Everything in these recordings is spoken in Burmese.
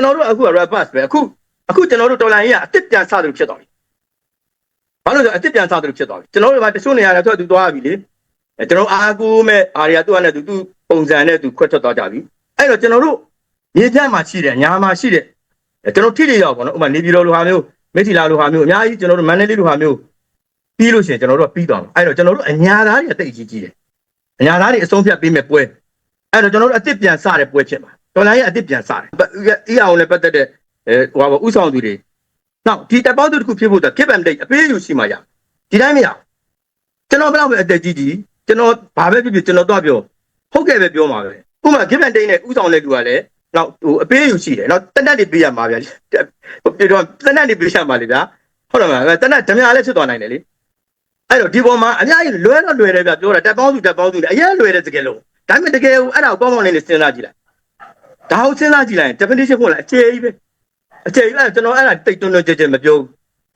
ကျွန်တော်တို့အခုက reverse ပဲအခုအခုကျွန်တော်တို့ဒေါ်လာကြီးကအစ်စ်ပြန်စသလိုဖြစ်သွားပြီဘာလို့လဲဆိုတော့အစ်စ်ပြန်စသလိုဖြစ်သွားပြီကျွန်တော်တို့ကတချို့နေရာတွေသူသွားပြီလေအဲကျွန်တော်အားကိုးမဲ့အာရီယာသူ့အနေနဲ့သူသူ့ပုံစံနဲ့သူခွက်ထွက်သွားကြပြီအဲ့တော့ကျွန်တော်တို့မြေပြန့်မှာရှိတယ်ညာမှာရှိတယ်အဲကျွန်တော်ထိထိရောက်ပေါ့နော်ဥပမာနေပြည်တော်လိုဟာမျိုးမိထီလာလိုဟာမျိုးအများကြီးကျွန်တော်တို့မန္တလေးလိုဟာမျိုးပြီးလို့ရှိရင်ကျွန်တော်တို့ကပြီးသွားမှာအဲ့တော့ကျွန်တော်တို့အညာသားတွေအသိအကြီးကြီးတယ်အညာသားတွေအဆုံးဖြတ်ပေးမဲ့ပွဲအဲ့တော့ကျွန်တော်တို့အစ်စ်ပြန်စတဲ့ပွဲဖြစ်မှာ ဒေါ်လာရဲ့အစ်စ်ပြန်စတယ်အီအောင်လည်းပတ်သက်တဲ့အဲဟိုပါဥဆောင်သူတွေနောက်ဒီတပ်ပေါင်းသူတစ်ခုဖြစ်ဖို့တော့ give and take အပေးယူရှိမှရဒီတိုင်းမရကျွန်တော်ဘယ်တော့ပဲအသက်ကြီးကြီးကျွန်တော်ဘာပဲဖြစ်ဖြစ်ကျွန်တော်တော့ပြောဟုတ်ကဲ့ပဲပြောမှာပဲဥပမာ give and take နဲ့ဥဆောင်တဲ့လူကလည်းနောက်ဟိုအပေးယူရှိတယ်နောက်တက်တက်တွေပေးရမှာဗျာဟိုပြောတော့တက်တက်တွေပေးရမှာလေဗျာဟုတ်တယ်မလားတက်တက်ဓမြလည်းဖြစ်သွားနိုင်တယ်လေအဲ့တော့ဒီပေါ်မှာအများကြီးလွဲတော့လွယ်တယ်ဗျပြောတာတက်ပေါင်းသူတက်ပေါင်းသူလည်းအရင်လွယ်တဲ့စကားလုံးဒါပေမဲ့တကယ်အဲ့ဒါကိုကောင်းကောင်းလေးနဲ့စဉ်းစားကြည့်လိုက် ဒါဟုတ်စဉ်းစားကြည့်လိုက်ရင် definition ဖို့လည်းအခြေကြီးပဲအခြေကြီးအဲ့ကျွန်တော်အဲ့ဒါတိတ်တွန်းတွန်းကြဲကြဲမပြော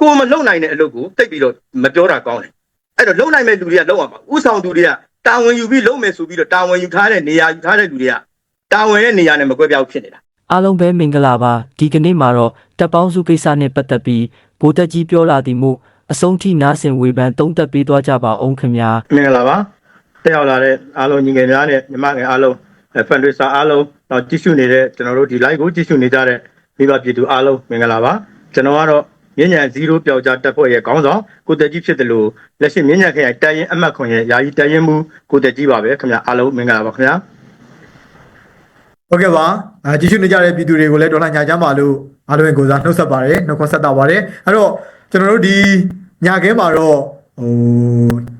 ကိုမလုံနိုင်တဲ့အလုပ်ကိုတိတ်ပြီးတော့မပြောတာကောင်းတယ်အဲ့တော့လုံနိုင်မဲ့လူတွေကလုံအောင်ပါဥဆောင်သူတွေကတာဝန်ယူပြီးလုံမယ်ဆိုပြီးတော့တာဝန်ယူထားတဲ့နေရာယူထားတဲ့လူတွေကတာဝန်ရဲ့နေရာနဲ့မကွဲပြားဘူးဖြစ်နေတာအားလုံးပဲမင်္ဂလာပါဒီကနေ့မှာတော့တပ်ပေါင်းစုကိစ္စနဲ့ပတ်သက်ပြီးဗိုလ်တက်ကြီးပြောလာသည်မို့အဆုံးထိနားဆင်ဝေဖန်သုံးသပ်ပေးသွားကြပါအောင်ခင်ဗျာမင်္ဂလာပါတက်ရောက်လာတဲ့အားလုံးညီငယ်များနဲ့ညီမငယ်အားလုံးဖန်ဒရစ်စာအားလုံးတော့ ကြည့်ရှုနေတဲ့ကျွန်တော်တို့ဒီ live ကိုကြည့်ရှုနေကြတဲ့မိဘပြည်သူအားလုံးမင်္ဂလာပါကျွန်တော်ကတော့မြင်းညံ0ပျောက်ကြားတပ်ဖွဲ့ရဲ့ခေါင်းဆောင်ကိုတက်ကြီးဖြစ်တယ်လို့လက်ရှိမြင်းညံခရိုင်တိုင်းရင်အမှတ်ခွန်ရဲ့ယာယီတိုင်းရင်မှုကိုတက်ကြီးပါပဲခင်ဗျာအားလုံးမင်္ဂလာပါခင်ဗျာဟုတ်ကဲ့ပါကြည့်ရှုနေကြတဲ့ပြည်သူတွေကိုလည်းဒေါ်လာညာချမ်းပါလို့အားလုံးကိုစားနှုတ်ဆက်ပါတယ်နှုတ်ခွန်းဆက်တာပါတယ်အဲ့တော့ကျွန်တော်တို့ဒီညခင်းမှာတော့ဟို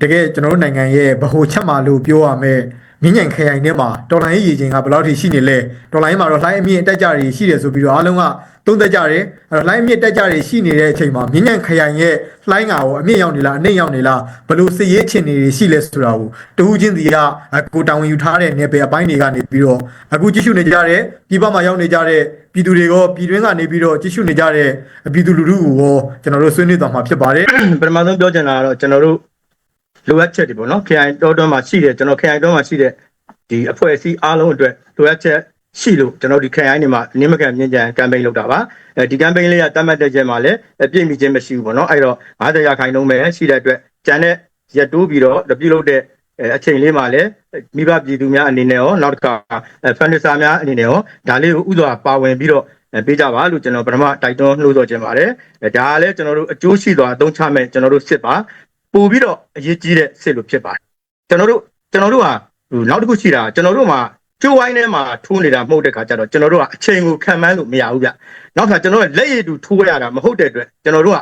တကယ်ကျွန်တော်တို့နိုင်ငံရဲ့ဗဟိုချက်မှလို့ပြောရမယ် မြင့်ညံခရိုင်ထဲမှာဒေါ်လာရေးရည်ချင်းကဘယ်လောက်ထိရှိနေလဲဒေါ်လာရေးမှာတော့လှိုင်းအမြင့်တက်ကြတွေရှိတယ်ဆိုပြီးတော့အားလုံးကသုံးသက်ကြတယ်အဲ့တော့လှိုင်းအမြင့်တက်ကြတွေရှိနေတဲ့အချိန်မှာမြင့်ညံခရိုင်ရဲ့လှိုင်းကရောအမြင့်ရောက်နေလားအနှိမ့်ရောက်နေလားဘယ်လိုစစ်ရေးချင်နေရှိလဲဆိုတာကိုတဦးချင်းစီကကိုတောင်ဝင်ယူထားတဲ့နယ်ပယ်အပိုင်းတွေကနေပြီးတော့အခုကြည့်ရှုနေကြတဲ့ပြည်ပမှာရောက်နေကြတဲ့ပြည်သူတွေရောပြည်တွင်းကနေပြီးတော့ကြည့်ရှုနေကြတဲ့ပြည်သူလူထုကိုရောကျွန်တော်တို့ဆွေးနွေးသွားမှာဖြစ်ပါတယ်ပထမဆုံးပြောချင်တာကတော့ကျွန်တော်တို့ လိုအပ်ချက်တွေပေါ့နော်ခရိုင်တော်တော်မှာရှိတယ်ကျွန်တော်ခရိုင်တော်မှာရှိတဲ့ဒီအဖွဲ့အစည်းအားလုံးအတွက်လိုအပ်ချက်ရှိလို့ကျွန်တော်ဒီခရိုင်နေမှာအနည်းမကန်မြင့်ကြံကမ်ပိန်းလုပ်တာပါအဲဒီ campaign လေးကတတ်မှတ်တဲ့ချက်မှာလည်းပြည့်မီခြင်းမရှိဘူးပေါ့နော်အဲ့တော့50ရာခိုင်နှုန်းပဲရှိတဲ့အတွက်ကျန်တဲ့ရက်တိုးပြီးတော့ပြုလုပ်တဲ့အချိန်လေးမှာလည်းမိဘပြည်သူများအနေနဲ့ရောနောက်တစ်ခါဖန်ဒစာများအနေနဲ့ရောဒါလေးကိုဥစွာပါဝင်ပြီးတော့ပေးကြပါလို့ကျွန်တော်ပထမတိုက်တွန်းနှိုးဆော်ခြင်းပါတယ်ဒါကလည်းကျွန်တော်တို့အကျိုးရှိစွာအသုံးချမဲ့ကျွန်တော်တို့စစ်ပါ ပို့ပြီးတော့အရေးကြီးတဲ့စစ်လို့ဖြစ်ပါတယ်ကျွန်တော်တို့ကျွန်တော်တို့ဟာဟိုနောက်တစ်ခုရှိတာကျွန်တော်တို့မှာကျိုးဝိုင်းထဲမှာထိုးနေတာမဟုတ်တဲ့ခါကျတော့ကျွန်တော်တို့ကအချိန်ကိုခံမှန်းလို့မရဘူးဗျနောက်ခါကျွန်တော်တို့လက်ရည်တူထိုးရတာမဟုတ်တဲ့အတွက်ကျွန်တော်တို့က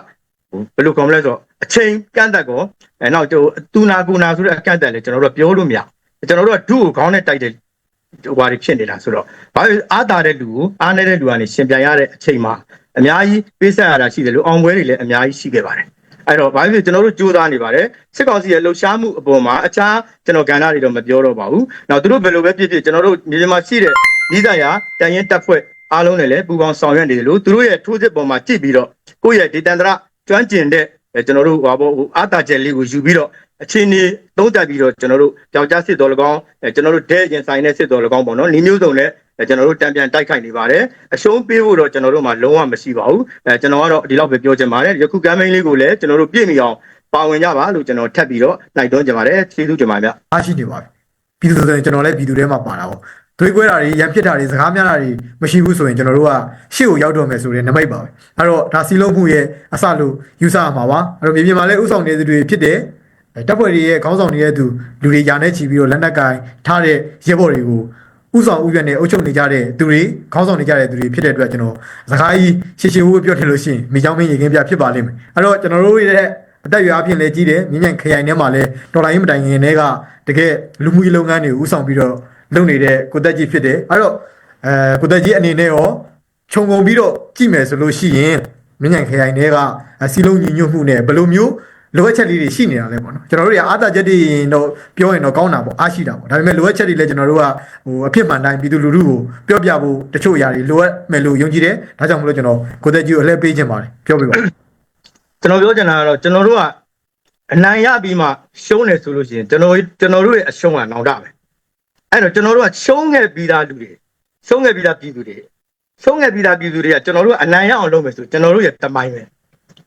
ဘယ်လိုခေါ်မလဲဆိုတော့အချိန်ကန့်သက်ကောအဲနောက်ကျိုးတူနာကူနာဆိုတဲ့အကန့်သက်လေကျွန်တော်တို့ပြောလို့မရကျွန်တော်တို့ကဒုကိုခေါင်းနဲ့တိုက်တဲ့ဟိုဘာတွေဖြစ်နေတာဆိုတော့ဘာလို့အားတာတဲ့လူကိုအားနေတဲ့လူကနေရှင်ပြန်ရတဲ့အချိန်မှာအများကြီးပေးဆက်ရတာရှိတယ်လို့အောင်ပွဲတွေလည်းအများကြီးရှိခဲ့ပါတယ် အဲ့တော့ဘာဖြစ်ကျွန်တော်တို့ကြိုးစားနေပါတယ်စစ်ကောင်စီရဲ့လှုပ်ရှားမှုအပေါ်မှာအခြားကျွန်တော်ကဏ္ဍတွေတော့မပြောတော့ပါဘူး။နောက်သူတို့ဘယ်လိုပဲဖြစ်ဖြစ်ကျွန်တော်တို့မြေပြင်မှာရှိတဲ့ဤသားရာတန်ရင်တပ်ဖွဲ့အားလုံးနဲ့လည်းပူးပေါင်းဆောင်ရွက်နေတယ်လို့သူတို့ရဲ့ထိုးစစ်ပေါ်မှာကြည့်ပြီးတော့ကိုယ့်ရဲ့ဒေသန္တရကျွမ်းကျင်တဲ့ကျွန်တော်တို့ဟောဘောအာတာချက်လေးကိုယူပြီးတော့အချင်းနေသုံးသပ်ပြီးတော့ကျွန်တော်တို့ကြောက်ကြစစ်တော်၎င်းကျွန်တော်တို့ဒဲကျင်ဆိုင်တဲ့စစ်တော်၎င်းပေါ့နော်။ဤမျိုးစုံနဲ့ ကျွန်တော်တို့တံပြန်တိုက်ခိုက်နေပါတယ်အရှုံးပေးဖို့တော့ကျွန်တော်တို့မှာလုံးဝမရှိပါဘူးအဲကျွန်တော်ကတော့ဒီလောက်ပဲပြောချင်ပါတယ်ယခုကမ်းမိန်းလေးကိုလည်းကျွန်တော်တို့ပြည့်မီအောင်ပါဝင်ကြပါလို့ကျွန်တော်ထပ်ပြီးတော့နိုင်တွန်းချင်ပါတယ်ကျေးဇူးတင်ပါတယ်ဗျအားရှိနေပါပြီပြည်သူဆိုရင်ကျွန်တော်လည်းပြည်သူထဲမှာပါတာပေါ့သွေးကွဲတာတွေရံဖြစ်တာတွေစကားများတာတွေမရှိဘူးဆိုရင်ကျွန်တော်တို့ကရှေ့ကိုရောက်တော့မယ်ဆိုတဲ့နမိတ်ပါပဲအဲ့တော့ဒါစီလုံးမှုရဲ့အစလို့ယူဆရမှာပါအဲ့တော့မြေပြင်မှာလည်းဥဆောင်နေသူတွေဖြစ်တယ်တပ်ဖွဲ့တွေရဲ့ခေါင်းဆောင်တွေရဲ့သူလူတွေယာနဲ့ချီပြီးတော့လက်နက်ကင်ထားတဲ့ရဲဘော်တွေကို ဥဆောင်ဥရွက်နဲ့အုပ်ချုပ်နေကြတဲ့သူတွေခေါင်းဆောင်နေကြတဲ့သူတွေဖြစ်တဲ့အတွက်ကျွန်တော်စကားကြီးရှေ့ရှေ့ဝှပြောထင်လို့ရှိရင်မိချောင်းမင်းရေခင်းပြဖြစ်ပါလိမ့်မယ်အဲ့တော့ကျွန်တော်တို့ရဲ့အတက်အရွယ်အပြင်လည်းကြီးတယ်မြင်းညံခရိုင်ထဲမှာလည်းဒေါ်လာရင်းမတိုင်ခင်တွေကတကယ်လူမှုရေးလုပ်ငန်းတွေဥဆောင်ပြီးတော့လုပ်နေတဲ့ကိုတက်ကြီးဖြစ်တယ်အဲ့တော့အဲကိုတက်ကြီးအနေနဲ့ရောခြုံငုံပြီးတော့ကြည့်မယ်ဆိုလို့ရှိရင်မြင်းညံခရိုင်တွေကစီလုံးညီညွတ်မှုနဲ့ဘယ်လိုမျိုး လိုအပ်ချက်လေးတွေရှိနေတာလဲပေါ့နော်ကျွန်တော်တို့တွေကအာသာချက်တွေတော့ပြောရင်တော့ကောင်းတာပေါ့အားရှိတာပေါ့ဒါပေမဲ့လိုအပ်ချက်တွေလည်းကျွန်တော်တို့ကဟိုအဖြစ်မှန်တိုင်းပြည်သူလူထုကိုပြောပြဖို့တချို့အရာတွေလိုအပ်မယ်လို့ယုံကြည်တယ်ဒါကြောင့်မလို့ကျွန်တော်ကိုတက်ကြီးကိုအလှည့်ပေးခြင်းပါတယ်ပြောပြပါကျွန်တော်ပြောချင်တာကတော့ကျွန်တော်တို့ကအနိုင်ရပြီးမှရှုံးတယ်ဆိုလို့ရှိရင်ကျွန်တော်ကျွန်တော်တို့ရဲ့အရှုံးကနောင်တပဲအဲ့တော့ကျွန်တော်တို့ကရှုံးခဲ့ပြီးသားလူတွေရှုံးခဲ့ပြီးသားပြည်သူတွေဆုံးငယ်ပြီးသားပြည်သူတွေကကျွန်တော်တို့ကအနိုင်ရအောင်လုပ်မယ်ဆိုကျွန်တော်တို့ရဲ့တမိုင်းပဲ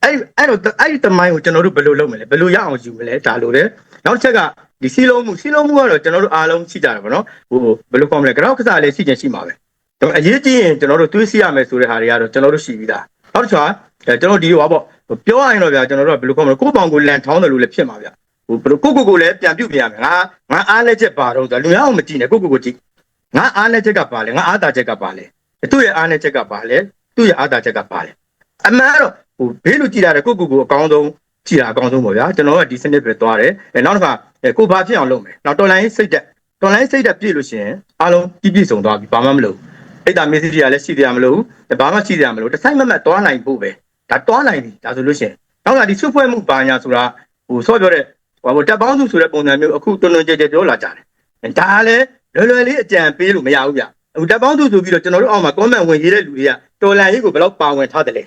အဲ့အဲ့တော့အဲ့ဒီတမိုင်းကိုကျွန်တော်တို့ဘယ်လိုလုပ်မလဲဘယ်လိုရအောင်ယူမလဲဒါလို့လေနောက်တစ်ချက်ကဒီစီလုံးမှုစီလုံးမှုကတော့ကျွန်တော်တို့အားလုံးရှိကြတယ်ဗောနော်ဟိုဘယ်လိုခေါ်မလဲကြောက်ကစားလေးရှိချင်ရှိမှာပဲဒါပေမဲ့အရေးကြီးရင်ကျွန်တော်တို့တွေးစီရမယ်ဆိုတဲ့ဟာတွေကတော့ကျွန်တော်တို့ရှိပြီးသားနောက်တစ်ချက်ကအဲကျွန်တော်ဒီဟိုပါပေါ့ပြောရရင်တော့ဗျာကျွန်တော်တို့ကဘယ်လိုခေါ်မလဲကိုယ့်ပေါင်ကိုလန်ထောင်းတယ်လို့လည်းဖြစ်မှာဗျာဟိုဘယ်လိုကိုကိုကိုလည်းပြန်ပြုတ်ပြရမယ်ငါငါအားလက်ချက်ပါတော့ဆိုလူများအောင်မကြည့်နဲ့ကိုကိုကိုကြည့်ငါအားလက်ချက်ကပါလေငါအားတာချက်ကပါလေသူ့ရဲ့အားနဲ့ချက်ကပါလေသူ့ရဲ့အားတာချက်ကပါလေအမှန်ကတော့ ဟိုဘေးလူကြည့်တာတဲ့ကိုကိုကိုအကောင်းဆုံးကြည့်တာအကောင်းဆုံးပေါ့ဗျာကျွန်တော်ကဒီစနစ်ပဲသွားတယ်အဲနောက်တစ်ခါကိုဘာဖြစ်အောင်လုပ်မယ်နောက်တော်လိုင်းစိတ်တက်တော်လိုင်းစိတ်တက်ပြည့်လို့ရှိရင်အားလုံးပြည့်ပြည့်စုံသွားပြီဘာမှမလုပ်အဲ့ဒါမေ့စီတွေကလည်းရှိသေးရမလို့ဘာမှရှိသေးရမလို့တစ်ဆိုင်မမတ်သွားနိုင်ဖို့ပဲဒါသွားနိုင်ပြီဒါဆိုလို့ရှိရင်နောက်ကဒီစွဖွဲ့မှုပါညာဆိုတာဟိုဆော့ပြောတဲ့ဟိုဟိုတက်ပေါင်းစုဆိုတဲ့ပုံစံမျိုးအခုတွန်းတွန်းကြဲကြဲပြောလာကြတယ်ဒါလည်းလွယ်လွယ်လေးအကြံပေးလို့မရဘူးဗျဟိုတက်ပေါင်းစုဆိုပြီးတော့ကျွန်တော်တို့အောက်မှာ comment ဝင်ရေးတဲ့လူတွေကတော်လန်ရေးကိုဘယ်လောက်ပါဝင်ထားတယ်လဲ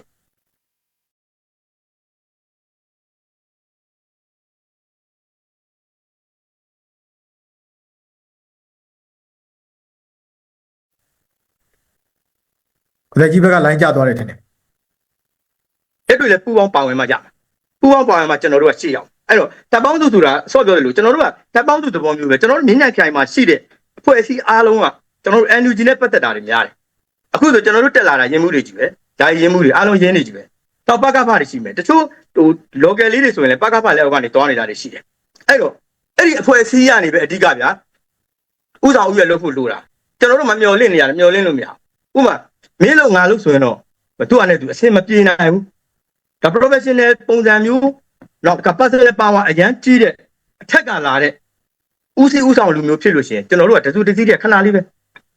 ကိုသက်ကြီးဘက်ကလိုင်းကျသွားတယ်ထင်တယ်အဲ့တွေလည်းပူပေါင်းပါဝင်မှရမှာပူပေါင်းပါဝင်မှကျွန်တော်တို့ကရှေ့အောင်အဲ့တော့တပ်ပေါင်းစုဆိုတာဆော့ပြောတယ်လို့ကျွန်တော်တို့ကတပ်ပေါင်းစုသဘောမျိုးပဲကျွန်တော်တို့မြင်းနိုင်ခိုင်မှာရှိတဲ့အဖွဲ့အစည်းအားလုံးကကျွန်တော်တို့ NUG နဲ့ပတ်သက်တာတွေများတယ်အခုဆိုကျွန်တော်တို့တက်လာတာရင်းမှုတွေကြီးပဲဒါရင်းမှုတွေအားလုံးရင်းနေကြီးပဲတော့ပကဖတွေရှိမယ်တချို့ဟို local လေးတွေဆိုရင်လည်းပကဖလက်အောက်ကနေတွားနေတာတွေရှိတယ်အဲ့တော့အဲ့ဒီအဖွဲ့အစည်းကနေပဲအဓိကဗျာဥဆောင်ဥရလုပ်ဖို့လိုတာကျွန်တော်တို့မမျော်လင့်နေရတယ်မျော်လင့်လို့မရဘူးဥပမာ မင်းလို့ငါလို့ဆိုရင်တော့သူကလည်းသူအဆင်မပြေနိုင်ဘူးဒါ professional ပုံစံမျိုးတော့ capacity power အရန်ကြီးတဲ့အထက်ကလာတဲ့ဦးစီးဦးဆောင်လူမျိုးဖြစ်လို့ရှိရင်ကျွန်တော်တို့ကတစုတစည်းတည်းခဏလေးပဲ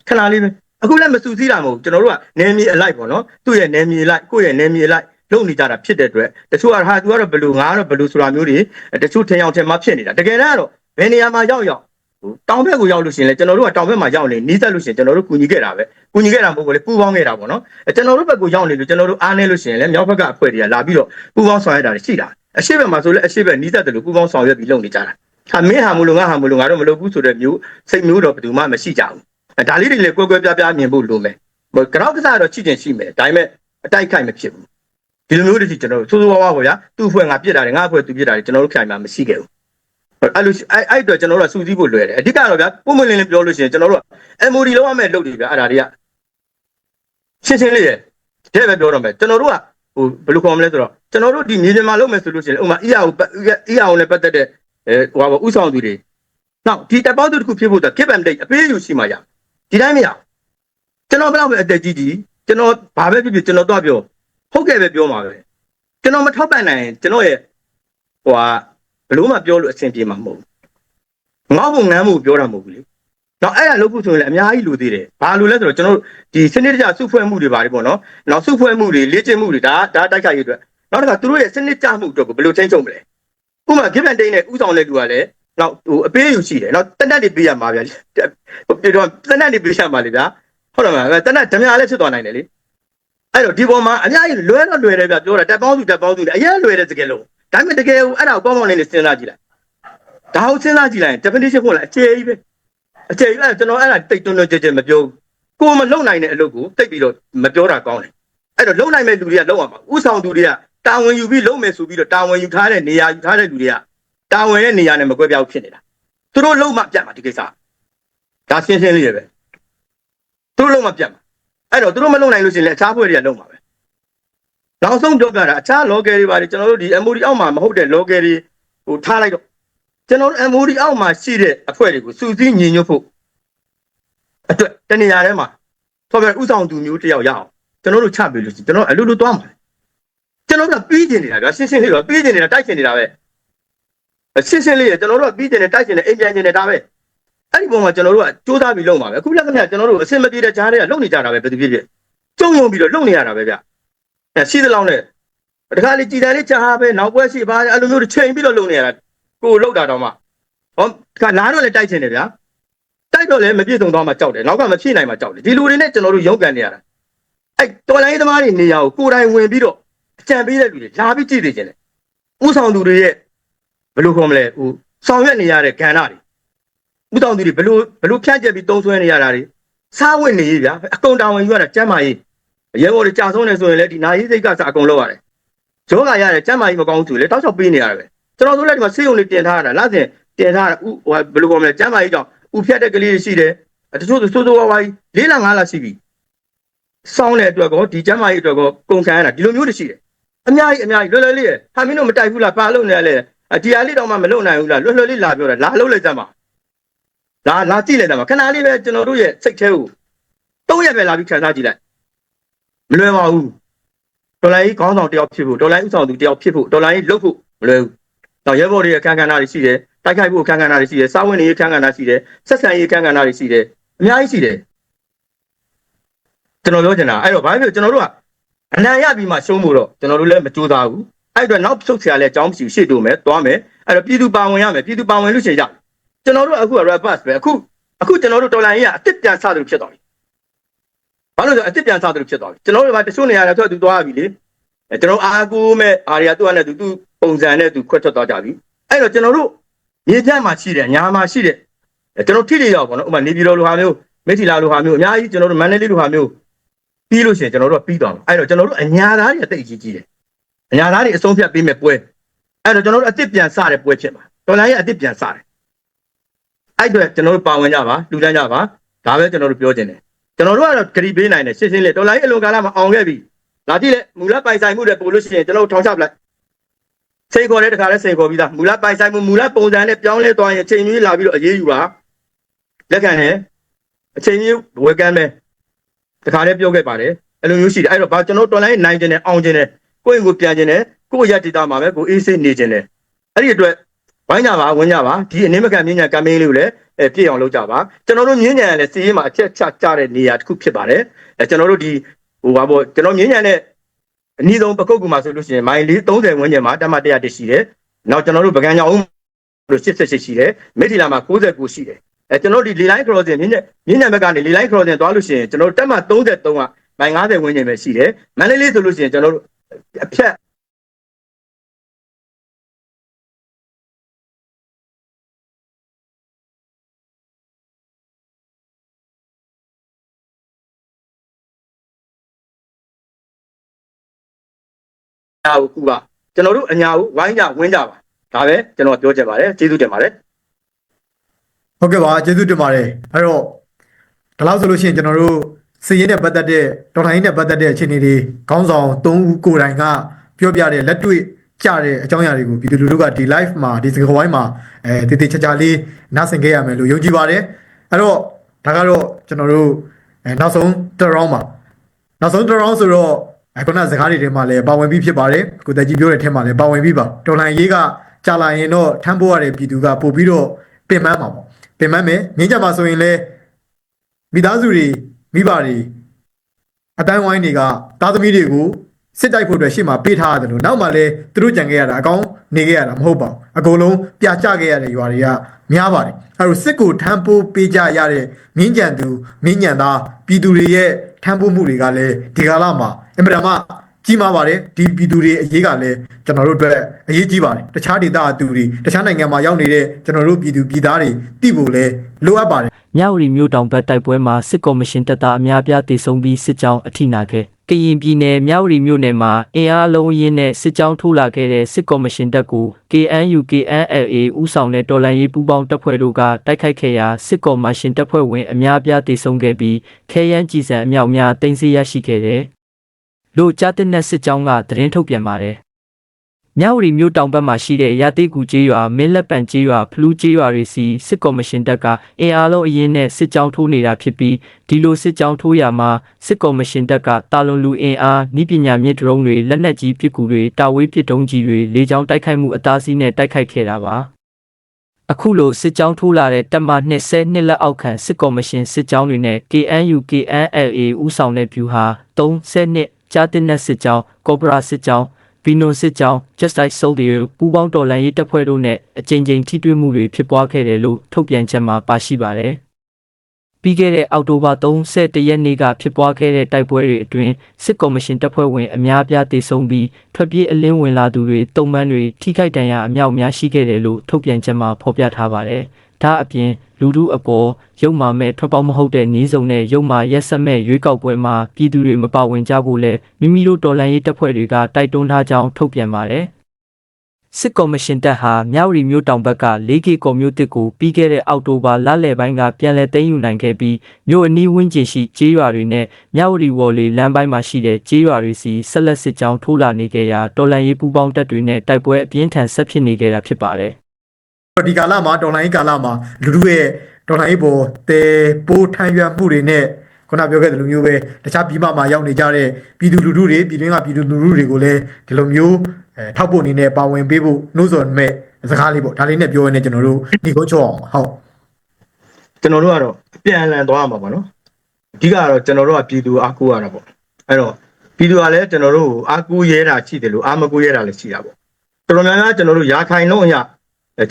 ခဏလေးပဲအခုလည်းမစူးစီးတာမဟုတ်ဘူးကျွန်တော်တို့ကနယ်မြေအလိုက်ပေါ့နော်သူ့ရဲ့နယ်မြေအလိုက်ကိုယ့်ရဲ့နယ်မြေအလိုက်လုပ်နေကြတာဖြစ်တဲ့အတွက်တချို့ကဟာသူကတော့ဘယ်လိုငါကတော့ဘယ်လိုဆိုတာမျိုးတွေတချို့ထင်အောင်ထင်မှဖြစ်နေတာတကယ်တမ်းကတော့ဘယ်နေရာမှာရောက်ရောက်ဟို တောင်ဘက်ကိုရောက်လို့ရှိရင်လည်းကျွန်တော်တို့ကတောင်ဘက်မှာရောက်နေနီးစပ်လို့ရှိရင်ကျွန်တော်တို့ကူညီခဲ့တာပဲကူညီခဲ့တာမဟုတ်ဘူးလေပူပေါင်းခဲ့တာပေါ့နော်အဲကျွန်တော်တို့ဘက်ကိုရောက်နေလို့ကျွန်တော်တို့အားနေလို့ရှိရင်လည်းမြောက်ဘက်ကအဖွဲ့တွေကလာပြီးတော့ပူပေါင်းဆောင်ရွက်တာတွေရှိတာအရှိဘက်မှာဆိုလည်းအရှိဘက်နီးစပ်တယ်လို့ပူပေါင်းဆောင်ရွက်ပြီးလုပ်နေကြတာဟာမင်းဟာမလို့ငါဟာမလို့ငါတော့မလုပ်ဘူးဆိုတဲ့မျိုးစိတ်မျိုးတော့ဘယ်သူမှမရှိကြဘူးအဲဒါလေးတွေလည်းကွဲကွဲပြားပြားမြင်ဖို့လိုမယ်ဟိုကြောက်ကစားတော့ချစ်ချင်ရှိမယ်ဒါပေမဲ့အတိုက်ခိုက်မဖြစ်ဘူးဒီလိုမျိုးတွေကျွန်တော်တို့ဆိုးဆိုးဝါးဝါပေါ့ဗျာသူ့အဖွဲ့ငါပြစ်တာတွေငါအဖွဲ့သူပြစ်တာတွေကျွန်တော်တို့ခိုင်မှာမရှိခဲ့ဘူး အဲ့လိုအဲ့အဲ့အတွက်ကျွန်တော်တို့ကစူးစီးဖို့လွယ်တယ်အဓိကတော့ဗျာပုံမလင်းလင်းပြောလို့ရှိရင်ကျွန်တော်တို့က MOD လောက်ရမယ်လုပ်တယ်ဗျာအဲ့ဒါတွေကရှင်းရှင်းလေးရတဲ့ပဲပြောတော့မယ်ကျွန်တော်တို့ကဟိုဘယ်လိုခေါ်မလဲဆိုတော့ကျွန်တော်တို့ဒီမြေပြင်မှာလုပ်မယ်ဆိုလို့ရှိရင်ဥမာ ER ကို ER ကိုလည်းပတ်သက်တဲ့အဲဟိုပါဥဆောင်သူတွေနောက်ဒီတပ်ပေါင်းသူတစ်ခုဖြစ်ဖို့ဆို give and take အပေးယူရှိမှရဒီတိုင်းမရကျွန်တော်ဘယ်တော့ပဲအသက်ကြီးကြီးကျွန်တော်ဘာပဲဖြစ်ဖြစ်ကျွန်တော်တော့ပြောဟုတ်ကဲ့ပဲပြောမှာပဲကျွန်တော်မထောက်ပံ့နိုင်ကျွန်တော်ရဲ့ဟိုဟာဘယ် လို့မှပြောလို့အဆင်ပြေမှာမဟုတ်ဘူးငေါ့ဖို့ငန်းဖို့ပြောတာမဟုတ်ဘူးလေတော့အဲ့ဒါလုပ်ဖို့ဆိုရင်လည်းအများကြီးလိုသေးတယ်ဘာလို့လဲဆိုတော့ကျွန်တော်တို့ဒီစနစ်တကျစုဖွဲ့မှုတွေပါတယ်ပေါ့နော်နောက်စုဖွဲ့မှုတွေလေ့ကျင့်မှုတွေဒါဒါတိုက်ခိုက်ရေးအတွက်နောက်တစ်ခါသူတို့ရဲ့စနစ်ကျမှုအတွက်ကိုဘယ်လိုချိန်ချုံမလဲဥပမာ give and take နဲ့ဥဆောင်တဲ့လူကလည်းနောက်ဟိုအပေးယူရှိတယ်နောက်တက်တက်တွေပေးရမှာဗျာပြေတော့တက်တက်တွေပေးရမှာလေဗျာဟုတ်တယ်မလားတက်တက်ဓမြလည်းဖြစ်သွားနိုင်တယ်လေအဲ့တော့ဒီပေါ်မှာအများကြီးလွဲတော့လွယ်တယ်ဗျာပြောတာတက်ပေါင်းစုတက်ပေါင်းစုလည်းအရင်လွယ်တဲ့စကားလုံး ဒါပေမဲ့တကယ်အဲ့ဒါကိုပေါင်းပေါင်းလေးနဲ့စဉ်းစားကြည့်လိုက်ဒါကိုစဉ်းစားကြည့်လိုက် definition ကိုလည်းအခြေကြီးပဲအခြေကြီးအဲ့ကျွန်တော်အဲ့ဒါတိတ်တွန်းတွန်းကြဲကြဲမပြောဘူးကိုမလုံနိုင်တဲ့အလုပ်ကိုတိတ်ပြီးတော့မပြောတာကောင်းတယ်အဲ့တော့လုံနိုင်မဲ့လူတွေကလုံအောင်ပါဥဆောင်သူတွေကတာဝန်ယူပြီးလုံမယ်ဆိုပြီးတော့တာဝန်ယူထားတဲ့နေရာယူထားတဲ့လူတွေကတာဝန်ရဲ့နေရာနဲ့မကွဲပြားဘူးဖြစ်နေတာသူတို့လုံမှပြတ်မှာဒီကိစ္စဒါရှင်းရှင်းလေးရပဲသူတို့လုံမှပြတ်မှာအဲ့တော့သူတို့မလုံနိုင်လို့ရှိရင်လည်းအခြားဖွဲ့တွေကလုံမှာပဲ နောက်ဆုံးပြောပြတာအခြား local တွေပါတယ်ကျွန်တော်တို့ဒီ MOD အောက်မှာမဟုတ်တဲ့ local တွေဟိုထားလိုက်တော့ကျွန်တော်တို့ MOD အောက်မှာရှိတဲ့အဖွဲ့တွေကိုစုစည်းညီညွတ်ဖို့အတွက်တနေရာထဲမှာဆိုပြဥဆောင်သူမျိုးတစ်ယောက်ရအောင်ကျွန်တော်တို့ချပေးလို့ရှိရင်ကျွန်တော်အလူလူသွားမှာကျွန်တော်တို့ကပြီးကျင်နေတာဗျာရှင်းရှင်းလေးတော့ပြီးကျင်နေတာတိုက်ကျင်နေတာပဲရှင်းရှင်းလေးရကျွန်တော်တို့ကပြီးကျင်နေတိုက်ကျင်နေအိမ်ပြန်ကျင်နေတာပဲအဲ့ဒီပုံမှာကျွန်တော်တို့ကစူးစမ်းပြီးလုပ်မှာပဲအခုလည်းခင်ဗျကျွန်တော်တို့အစင်မပြေတဲ့ကြားတွေကလုပ်နေကြတာပဲဘယ်သူဖြစ်ဖြစ်ကြုံယုံပြီးတော့လုပ်နေရတာပဲဗျ အဲရှိသလောက်နဲ့တခါလေကြည်တန်လေးချာပဲနောက်ပွဲရှိပါအဲ့လိုမျိုးချိန်ပြီးတော့လုပ်နေရတာကိုလောက်တာတော့မှဟောတခါလာတော့လည်းတိုက်ကျင်တယ်ဗျာတိုက်တော့လည်းမပြည့်စုံသွားမှကြောက်တယ်နောက်ကမဖြည့်နိုင်မှကြောက်တယ်ဒီလူတွေနဲ့ကျွန်တော်တို့ရုန်းကန်နေရတာအဲ့တော်လိုင်းသမားတွေနေရာကိုကိုယ်တိုင်ဝင်ပြီးတော့အကြံပေးတဲ့လူတွေလာပြီးကြည့်နေကြတယ်ဥဆောင်သူတွေရဲ့ဘယ်လိုခေါ်မလဲဟိုဆောင်ရွက်နေရတဲ့ကဏ္ဍတွေဥဆောင်သူတွေဘယ်လိုဘယ်လိုဖြန့်ကျက်ပြီးတုံးဆွဲနေရတာတွေစားဝတ်နေရေးဗျာအကုန်တာဝန်ယူရတာကျမ်းမာရေး ရဲဘော်တွေကြာဆုံးနေဆိုရင်လည်းဒီနာယီစိတ်ကစအကုန်လောက်ရတယ်ယောဂရတယ်ကျမ်းမာရေးမကောင်းဘူးဆိုလေတောက်ချောက်ပေးနေရတယ်ပဲကျွန်တော်တို့လည်းဒီမှာဆေးရုံတွေတင်ထားရတာလစဉ်တင်ထားတာဥဟိုဘယ်လိုပြောမလဲကျမ်းမာရေးကြောင့်ဥဖြတ်တဲ့ကလေးတွေရှိတယ်တချို့ဆိုစိုးစိုးဝါးဝါးလေးလ၅လရှိပြီစောင်းတဲ့အတွက်ကောဒီကျမ်းမာရေးအတွက်ကောကုန်ခံရတာဒီလိုမျိုးတွေရှိတယ်အများကြီးအများကြီးလွယ်လွယ်လေးရဟာမင်းတို့မတိုက်ဘူးလားပါလို့နေရလဲဒီဟာလေးတော့မှမလုံနိုင်ဘူးလားလွယ်လွယ်လေးလာပြောတာလာလုံးလိုက်စမ်းပါလာလာကြည့်လိုက်စမ်းပါခဏလေးပဲကျွန်တော်တို့ရဲ့စိတ်ထဲကိုသုံးရက်ပဲလာပြီးခံစားကြည့်လိုက် မလွယ်ပါဘူးဒေါ်လာကြီးခေါင်းဆောင်တယောက်ဖြစ်ဖို့ဒေါ်လာကြီးဥဆောင်သူတယောက်ဖြစ်ဖို့ဒေါ်လာကြီးလုတ်ဖို့မလွယ်ဘူးတော့ရဲဘော်တွေရဲ့အခန်းကဏ္ဍတွေရှိတယ်တိုက်ခိုက်ဖို့အခန်းကဏ္ဍတွေရှိတယ်စားဝင်တွေရဲ့အခန်းကဏ္ဍရှိတယ်ဆက်ဆံရေးအခန်းကဏ္ဍတွေရှိတယ်အများကြီးရှိတယ်ကျွန်တော်ပြောချင်တာအဲ့တော့ဘာဖြစ်လို့ကျွန်တော်တို့ကအနံရပြီးမှရှုံးဖို့တော့ကျွန်တော်တို့လည်းမကြိုးစားဘူးအဲ့အတွက်နောက်ဆုတ်ဆရာလည်းအကြောင်းမရှိဘူးရှေ့တိုးမယ်သွားမယ်အဲ့တော့ပြည်သူပါဝင်ရမယ်ပြည်သူပါဝင်လို့ရှိရင်ရကျွန်တော်တို့အခုက rapper ပဲအခုအခုကျွန်တော်တို့တော်လိုင်းကြီးကအစ်စ်ပြန်စသလိုဖြစ်သွားပြီ ဘာလို့လဲဆိုအစ်စ်ပြန်စသလိုဖြစ်သွားပြီကျွန်တော်တို့ကတချို့နေရာတွေတော့သူသွားပြီလေအဲကျွန်တော်အားကိုးမဲ့အာရီယာသူ့အနေနဲ့သူသူပုံစံနဲ့သူခွက်ထွက်သွားကြပြီအဲ့တော့ကျွန်တော်တို့မြေပြန့်မှာရှိတယ်ညာမှာရှိတယ်ကျွန်တော်ထိတွေရောက်ပေါ့နော်ဥပမာနေပြည်တော်လိုဟာမျိုးမိထီလာလိုဟာမျိုးအများကြီးကျွန်တော်တို့မန္တလေးလိုဟာမျိုးပြီးလို့ရှိရင်ကျွန်တော်တို့ကပြီးသွားမှာအဲ့တော့ကျွန်တော်တို့အညာသားတွေအသိအကြီးကြီးတယ်အညာသားတွေအဆုံးဖြတ်ပေးမဲ့ပွဲအဲ့တော့ကျွန်တော်တို့အစ်စ်ပြန်စတဲ့ပွဲဖြစ်မှာတော်လိုင်းရဲ့အစ်စ်ပြန်စတယ်အဲ့အတွက်ကျွန်တော်တို့ပါဝင်ကြပါလူတန်းကြပါဒါပဲကျွန်တော်တို့ပြောချင်တယ် ကျွန်တော်တို့ကတော့ဂရီပေးနိုင်တယ်ရှင်းရှင်းလေးတော်လိုင်းအလွန်ကာလမှာအောင်ခဲ့ပြီလာကြည့်လေမူလပိုင်ဆိုင်မှုတွေပို့လို့ရှိရင်ကျွန်တော်တို့ထောင်ချပလိုက်စိန်ခေါ်တဲ့တခါလဲစိန်ခေါ်ပြီးသားမူလပိုင်ဆိုင်မှုမူလပုံစံနဲ့ပြောင်းလဲသွားရင်အချိန်ကြီးလာပြီးတော့အေးယူပါလက်ခံတယ်အချိန်ကြီးဝယ်ကမ်းမယ်တခါလဲပြောခဲ့ပါတယ်အဲ့လိုမျိုးရှိတယ်အဲ့တော့ဘာကျွန်တော်တော်လိုင်းနိုင်ကျင်တယ်အောင်ကျင်တယ်ကိုယ့်ရင်ကိုပြန်ကျင်တယ်ကိုယ့်ရက်ဒေတာမှာပဲကိုအေးစိတ်နေကျင်တယ်အဲ့ဒီအတွက် ဝိုင်းကြပါဝင်ကြပါဒီအနေမကန်မြင့်ညာကမ်ပိန်းလေးကိုလည်းအဲပြည့်အောင်လုပ်ကြပါကျွန်တော်တို့မြင့်ညာလည်းစီးရင်မှာအချက်ချကြတဲ့နေရာတစ်ခုဖြစ်ပါတယ်အဲကျွန်တော်တို့ဒီဟိုပါပေါ့ကျွန်တော်မြင့်ညာနဲ့အနည်းဆုံးပကုတ်ကူမှာဆိုလို့ရှိရင်မိုင်လေး30ဝန်းကျင်မှာတက်မ100တက်ရှိတယ်နောက်ကျွန်တော်တို့ပကံကြောင်လို့88ရှိတယ်မိထီလာမှာ69ရှိတယ်အဲကျွန်တော်ဒီလေလိုင်း crossing မြင့်ညာမြင့်ညာဘက်ကနေလေလိုင်း crossing သွားလို့ရှိရင်ကျွန်တော်တက်မ33ကမိုင်90ဝန်းကျင်ပဲရှိတယ်မန္တလေးဆိုလို့ရှိရင်ကျွန်တော်တို့အဖြတ် ညာကိုကူပါကျွန်တော်တို့အညာကိုဝိုင်းကြဝင်းကြပါဒါပဲကျွန်တော်ပြောချင်ပါတယ်ကျေးဇူးတင်ပါတယ်ဟုတ်ကဲ့ပါကျေးဇူးတင်ပါတယ်အဲ့တော့ဒီလောက်ဆိုလို့ရှိရင်ကျွန်တော်တို့စီရင်နဲ့ပတ်သက်တဲ့တော်ထိုင်နဲ့ပတ်သက်တဲ့အခြေအနေတွေခေါင်းဆောင်၃ဦးကိုယ်တိုင်ကပြောပြတဲ့လက်တွေ့ကြတဲ့အကြောင်းအရာတွေကိုပြည်သူလူထုကဒီ live မှာဒီစကားဝိုင်းမှာအဲတည်တည်ချာချာလေးနားဆင်ခဲ့ရမယ်လို့ယုံကြည်ပါတယ်အဲ့တော့ဒါကတော့ကျွန်တော်တို့အဲနောက်ဆုံးတစ် round မှာနောက်ဆုံးတစ် round ဆိုတော့ အခုနစကားတွေထဲမှာလည်းပါဝင်ပြီးဖြစ်ပါတယ်ကိုတက်ကြီးပြောတဲ့ထဲမှာလည်းပါဝင်ပြီးပါတော်လိုင်းရေးကကြာလာရင်တော့ထမ်းဖို့ရတဲ့ပြည်သူကပို့ပြီးတော့ပင်ပန်းမှာပေါ့ပင်ပန်းမယ်မြင်းကြမှာဆိုရင်လည်းမိသားစုတွေမိဘတွေအတိုင်းဝိုင်းတွေကသားသမီးတွေကိုစစ်တိုက်ဖို့အတွက်ရှေ့မှာပေးထားရတယ်လို့နောက်မှလည်းသူတို့ကြံခဲ့ရတာအကောင်းနေခဲ့ရတာမဟုတ်ပါဘူးအကုန်လုံးပြချခဲ့ရတဲ့ရွာတွေကများပါတယ်အဲလိုစစ်ကိုထမ်းပိုးပေးကြရတဲ့မြင်းကြံသူမြင်းညံသားပြည်သူတွေရဲ့ထမ်းပိုးမှုတွေကလည်းဒီကာလမှာ အင်မတန်မှကြီးမားပါတယ်ဒီပြည်သူတွေအရေးကလည်းကျွန်တော်တို့အတွက်အရေးကြီးပါတယ်တခြားဒေသအသူတွေတခြားနိုင်ငံမှာရောက်နေတဲ့ကျွန်တော်တို့ပြည်သူပြည်သားတွေသိဖို့လည်းလိုအပ်ပါတယ်မြဝတီမြို့တောင်ဘက်တိုက်ပွဲမှာစစ်ကော်မရှင်တပ်သားအများပြားတေဆုံးပြီးစစ်ကြောင်းအထိနာခဲ့ကရင်ပြည်နယ်မြဝတီမြို့နယ်မှာအင်အားလုံးရင်းနဲ့စစ်ကြောင်းထိုးလာခဲ့တဲ့စစ်ကော်မရှင်တပ်ကို KNU KNLA ဦးဆောင်တဲ့တော်လှန်ရေးပူးပေါင်းတပ်ဖွဲ့တို့ကတိုက်ခိုက်ခဲ့ရာစစ်ကော်မရှင်တပ်ဖွဲ့ဝင်အများပြားတေဆုံးခဲ့ပြီးခဲယမ်းကြည်စံအမြောက်အများတင်စီရရှိခဲ့တယ် လို့ကြားတဲ့နဲ့စစ်ကြောင်းကသတင်းထုတ်ပြန်ပါတယ်မြဝတီမြို့တောင်ဘက်မှာရှိတဲ့ရာတိကူကျေးရွာမင်းလက်ပံကျေးရွာဖလူးကျေးရွာတွေစီစစ်ကော်မရှင်တပ်ကအင်အားလုံးအရင်နဲ့စစ်ကြောင်းထိုးနေတာဖြစ်ပြီးဒီလိုစစ်ကြောင်းထိုးရမှာစစ်ကော်မရှင်တပ်ကတာလွန်လူအင်အားဤပညာမြင့်ဒရုန်းတွေလက်နက်ကြီးပစ်ကူတွေတာဝေးပစ်ဒုံးကြီးတွေလေကြောင်းတိုက်ခိုက်မှုအသားစီးနဲ့တိုက်ခိုက်ခဲ့တာပါအခုလိုစစ်ကြောင်းထိုးလာတဲ့တပ်မ20နှစ်လက်အောက်ခံစစ်ကော်မရှင်စစ်ကြောင်းတွေနဲ့ KNU KNLA ဦးဆောင်တဲ့ဗျူဟာ30နှစ် ကြားတင်တဲ့စစ်ကြောင်းကော်ပိုရာစစ်ကြောင်းဗီနိုစစ်ကြောင်း Justice Soldier ပူးပေါင်းတော်လှန်ရေးတပ်ဖွဲ့တို့နဲ့အကြိမ်ကြိမ်ထိတွေ့မှုတွေဖြစ်ပွားခဲ့တယ်လို့ထုတ်ပြန်ချက်မှာပါရှိပါတယ်။ပြီးခဲ့တဲ့အောက်တိုဘာ31ရက်နေ့ကဖြစ်ပွားခဲ့တဲ့တိုက်ပွဲတွေအတွင်းစစ်ကော်မရှင်တပ်ဖွဲ့ဝင်အများအပြားတေဆုံးပြီးထွက်ပြေးအလင်းဝင်လာသူတွေတုံ့ပန်းတွေထိခိုက်ဒဏ်ရာအများအများရှိခဲ့တယ်လို့ထုတ်ပြန်ချက်မှာဖော်ပြထားပါတယ်။ဒါအပြင် လူထုအပေါ်ရုပ်မာမဲ့ထွက်ပေါက်မဟုတ်တဲ့နီးစုံနဲ့ရုပ်မာရက်ဆက်မဲ့ရွေးကောက်ပွဲမှာပြည်သူတွေမပါဝင်ကြဖို့လဲမိမိတို့တော်လှန်ရေးတပ်ဖွဲ့တွေကတိုက်တွန်းထားကြောင်းထုတ်ပြန်ပါတယ်စစ်ကော်မရှင်တပ်ဟာမြောက်ရီမြို့တောင်ဘက်က 4K ကော်မျိုးတစ်ကိုပြီးခဲ့တဲ့အောက်တိုဘာလလယ်ပိုင်းကပြန်လည်သိမ်းယူနိုင်ခဲ့ပြီးမြို့အနီးဝန်းကျင်ရှိကျေးရွာတွေနဲ့မြောက်ရီဝေါ်လီလမ်းပိုင်းမှာရှိတဲ့ကျေးရွာတွေစီဆက်လက်စစ်ကြောင်းထိုးလာနေကြရာတော်လန်ရေးပူးပေါင်းတပ်တွေနဲ့တိုက်ပွဲအပြင်းထန်ဆက်ဖြစ်နေကြတာဖြစ်ပါတယ် ဒီကာလမှာဒေါ်လာရေးကာလမှာလူထုရဲ့ဒေါ်လာရေးပေါ်တဲပိုးထမ်းရွက်မှုတွေနဲ့ခုနပြောခဲ့တဲ့လူမျိုးပဲတခြားပြည်ပမှာရောက်နေကြတဲ့ပြည်သူလူထုတွေပြည်တွင်းကပြည်သူလူထုတွေကိုလည်းဒီလိုမျိုးအဲထောက်ပို့အနေနဲ့ပါဝင်ပေးဖို့နှိုးဆော်မဲ့စကားလေးပေါ့ဒါလေးနဲ့ပြောရင်းနဲ့ကျွန်တော်တို့ဒီကိုချောအောင်ဟုတ်ကျွန်တော်တို့ကတော့အပြန်အလှန်သွားရမှာပေါ့နော်အဓိကကတော့ကျွန်တော်တို့ကပြည်သူအားကိုးရတာပေါ့အဲ့တော့ပြည်သူကလည်းကျွန်တော်တို့ကိုအားကိုးရဲတာရှိတယ်လို့အားမကိုးရဲတာလည်းရှိတာပေါ့တော်တော်များများကျွန်တော်တို့ရာခိုင်နှုန်းအရအဲ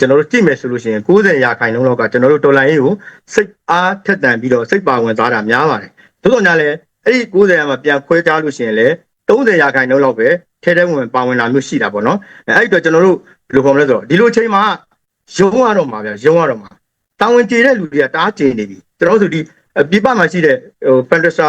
ကျွန်တော်တို့ကြည့်မယ်ဆိုလို့ရှိရင်90ရာခိုင်နှုန်းလောက်ကကျွန်တော်တို့တော်လိုင်းရေးကိုစိတ်အားထက်သန်ပြီးတော့စိတ်ပါဝင်သွားတာများပါတယ်သို့တော်ညာလည်းအဲ့ဒီ90ရာမှာပြန်ခွဲခြားလို့ရှိရင်လည်း30ရာခိုင်နှုန်းလောက်ပဲထဲထဲဝင်ဝင်ပါဝင်လာမျိုးရှိတာပေါ့နော်အဲအဲ့ဒီတော့ကျွန်တော်တို့ဘယ်လိုခေါ်မလဲဆိုတော့ဒီလိုချိန်မှာရုံးရတော့မှာဗျာရုံးရတော့မှာတာဝန်ကျေတဲ့လူတွေကတားကျင်နေပြီကျွန်တော်တို့ဆိုဒီအပြပမှာရှိတဲ့ဟိုပန်တဆာ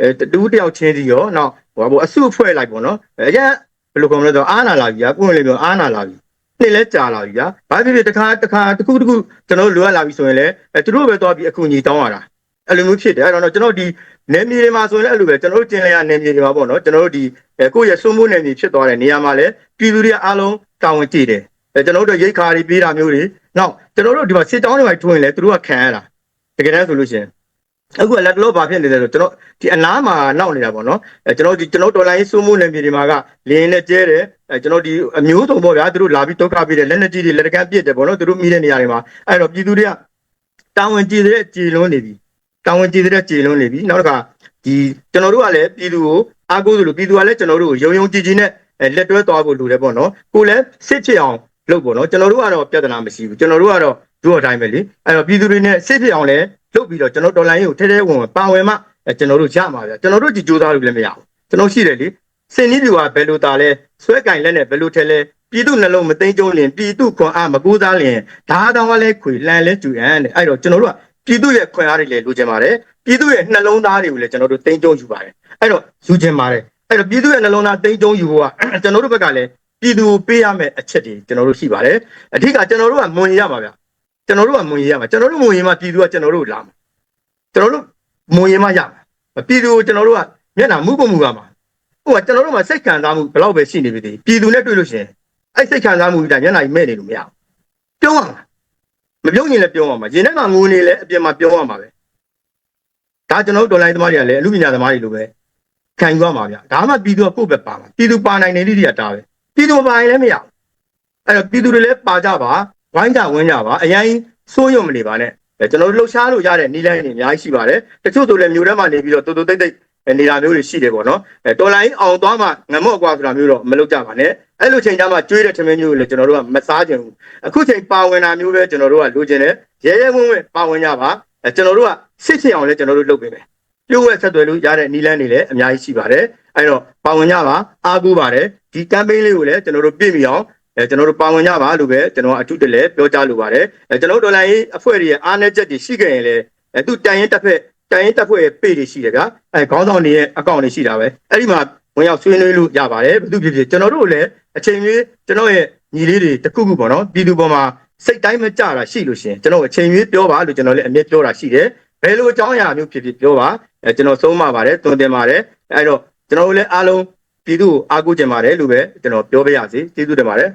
အဲတူတယောက်ချင်းစီရောနောက်ဟိုဘောအစုအဖွဲ့လိုက်ပေါ့နော်အဲအရင်ဘယ်လိုကောမလဲဆိုတော့အားနာလာပြီဗျာကိုယ်လည်းပြောအားနာလာပြီ နှစ်လဲကြာလာပြီဗျာဘာဖြစ်ဖြစ်တစ်ခါတစ်ခါတစ်ခုတစ်ခုကျွန်တော်တို့လိုအပ်လာပြီဆိုရင်လည်းအဲသူတို့ပဲသွားပြီးအခုညီတောင်းရတာအဲ့လိုမျိုးဖြစ်တယ်အဲ့တော့ကျွန်တော်ဒီနယ်မြေတွေမှာဆိုရင်လည်းအဲ့လိုပဲကျွန်တော်တို့ကျင်လျာနယ်မြေတွေမှာပေါ့နော်ကျွန်တော်တို့ဒီအဲကိုယ့်ရဲ့စိုးမိုးနယ်မြေဖြစ်သွားတဲ့နေရာမှာလည်းပြည်သူတွေအားလုံးတာဝန်ကြည့်တယ်အဲကျွန်တော်တို့ရိတ်ခါတွေပေးတာမျိုးတွေနောက်ကျွန်တော်တို့ဒီမှာစစ်တောင်းတွေမှာထွင်လဲသူတို့ကခံရတာတကယ်တမ်းဆိုလို့ရှိရင်အခုကလက်တလောဘာဖြစ်နေလဲဆိုကျွန်တော်ဒီအနားမှာနောက်နေတာပေါ့နော်အဲကျွန်တော်ဒီကျွန်တော်တော်လိုင်းစိုးမိုးနယ်မြေတွေမှာကလင်းနဲ့ကျဲတယ် အဲကျွန်တော်ဒီအမျိုးစုံပေါ့ဗျာသူတို့လာပြီးဒုက္ခပေးတယ်လက်လက်ကြီးတွေလက်တကမ်းပြစ်တယ်ပေါ့နော်သူတို့မိတဲ့နေရာတွေမှာအဲ့တော့ပြည်သူတွေကတာဝန်ကြည်တဲ့ကြည်လွန်းနေပြီတာဝန်ကြည်တဲ့ကြည်လွန်းနေပြီနောက်တစ်ခါဒီကျွန်တော်တို့ကလည်းပြည်သူကိုအားကိုးသလိုပြည်သူကလည်းကျွန်တော်တို့ကိုယုံယုံကြည်ကြည်နဲ့အဲလက်တွဲသွားဖို့လိုတယ်ပေါ့နော်ကိုလည်းစစ်ချစ်အောင်လုပ်ပေါ့နော်ကျွန်တော်တို့ကတော့ပြဿနာမရှိဘူးကျွန်တော်တို့ကတော့တို့အတိုင်းပဲလေအဲ့တော့ပြည်သူတွေနဲ့စစ်ဖြစ်အောင်လည်းလုပ်ပြီးတော့ကျွန်တော်တော်လိုင်းကိုထဲထဲဝင်ဝင်ပါဝင်မှအဲကျွန်တော်တို့ရမှာဗျာကျွန်တော်တို့ဒီကြိုးစားလို့လည်းမရဘူးကျွန်တော်ရှိတယ်လေ စင်နည်းပြူကဘယ်လိုတာလဲဆွဲကင်လက်နဲ့ဘယ်လိုထဲလဲပြည်သူနှလုံးမသိမ့်ကျုံးလင်ပြည်သူခွန်အားမကူးစားလင်ဓာတောင်းကလည်းခွေလန်လဲကျူအန်တဲ့အဲ့တော့ကျွန်တော်တို့ကပြည်သူရဲ့ခွန်အားတွေလည်းလိုချင်ပါတယ်ပြည်သူရဲ့နှလုံးသားတွေကိုလည်းကျွန်တော်တို့သိမ့်ကျုံးယူပါတယ်အဲ့တော့ယူချင်ပါတယ်အဲ့တော့ပြည်သူရဲ့နှလုံးသားသိမ့်ကျုံးယူဖို့ကကျွန်တော်တို့ဘက်ကလည်းပြည်သူပေးရမယ့်အချက်တွေကျွန်တော်တို့ရှိပါတယ်အဓိကကျွန်တော်တို့ကမွန်ရရပါဗျာကျွန်တော်တို့ကမွန်ရရမှာကျွန်တော်တို့မွန်ရမှာပြည်သူကကျွန်တော်တို့လာမှာကျွန်တော်တို့မွန်ရမှာရမှာပြည်သူကိုကျွန်တော်တို့ကမျက်နှာမူးပုံမူကမှာ ဟိုကကျွန်တော်တို့မှာစိတ်ခံစားမှုဘယ်လောက်ပဲရှိနေပြီတည်ပြည်သူနဲ့တွေ့လို့ရှိရင်အဲ့စိတ်ခံစားမှုကြီးတာမျက်နှာကြီးမဲ့နေလို့မရဘူးပြောရမှာမပြောရင်လည်းပြောရမှာရင်ထဲမှာငိုနေလည်းအပြင်မှာပြောရမှာပဲဒါကျွန်တော်တို့တော်လိုင်းသမားတွေကလည်းအမှုပညာသမားတွေလိုပဲခံယူရမှာဗျဒါမှပြည်သူကကိုယ့်ဘက်ပါမှာပြည်သူပါနိုင်နေလိတိကတာပဲပြည်သူမပါရင်လည်းမရဘူးအဲ့တော့ပြည်သူတွေလည်းပါကြပါဝိုင်းကြဝန်းကြပါအရင်စိုးရုံမနေပါနဲ့အဲကျွန်တော်တို့လှုပ်ရှားလို့ရတဲ့နီးလန်းတွေအများကြီးရှိပါတယ်တချို့ဆိုလည်းမြို့ထဲမှာနေပြီးတော့တူတူတိတ်တိတ် နေတာမျိုးတွေရှိတယ်ပေါ့နော်အဲတော်လိုင်းအောင်သွားမှငမော့ကွာဆိုတာမျိုးတော့မလုပ်ကြပါနဲ့အဲ့လိုချိန်ကျမှကျွေးတဲ့ထမင်းမျိုးကိုလည်းကျွန်တော်တို့ကမစားကြဘူးအခုချိန်ပါဝင်တာမျိုးပဲကျွန်တော်တို့ကလိုချင်တယ်ရဲရဲဝံ့ဝံ့ပါဝင်ကြပါအဲကျွန်တော်တို့ကစစ်ချင်အောင်လည်းကျွန်တော်တို့လုပ်ပေးမယ်ပြုတ်ဝဲဆက်သွယ်လို့ရတဲ့နီလန်းတွေလည်းအများကြီးရှိပါတယ်အဲ့တော့ပါဝင်ကြပါအားကိုးပါတယ်ဒီ campaign လေးကိုလည်းကျွန်တော်တို့ပြည့်မီအောင်အဲကျွန်တော်တို့ပါဝင်ကြပါလို့ပဲကျွန်တော်အထူးတလဲပြောကြားလိုပါတယ်အဲကျွန်တော်တို့ဒေါ်လာရေးအဖွဲ့တွေရဲ့အားနည်းချက်တွေရှိခဲ့ရင်လည်းအဲသူတန်ရင်တက်ဖက် တန်ရင်တက်ဖွဲ့ရဲ့ page တွေရှိတယ်ဗျာအဲခေါင်းဆောင်တွေရဲ့ account တွေရှိတာပဲအဲ့ဒီမှာဝင်ရောက်ဆွေးနွေးလို့ရပါတယ်ဘယ်သူဖြစ်ဖြစ်ကျွန်တော်တို့လည်းအချိန်ကြီးကျွန်တော်ရဲ့ညီလေးတွေတခုခုပေါ့နော်ပြည်သူပေါ်မှာစိတ်တိုင်းမကြတာရှိလို့ရှင်ကျွန်တော်အချိန်ကြီးပြောပါလို့ကျွန်တော်လည်းအမြဲပြောတာရှိတယ်ဘယ်လိုအကြောင်းအရာမျိုးဖြစ်ဖြစ်ပြောပါအဲကျွန်တော်ဆုံးမပါတယ်တွင်တင်ပါတယ်အဲ့တော့ကျွန်တော်တို့လည်းအားလုံးပြည်သူကိုအားကိုးကြင်ပါတယ်လို့ပဲကျွန်တော်ပြောပြရစီကျေးဇူးတင်ပါတယ်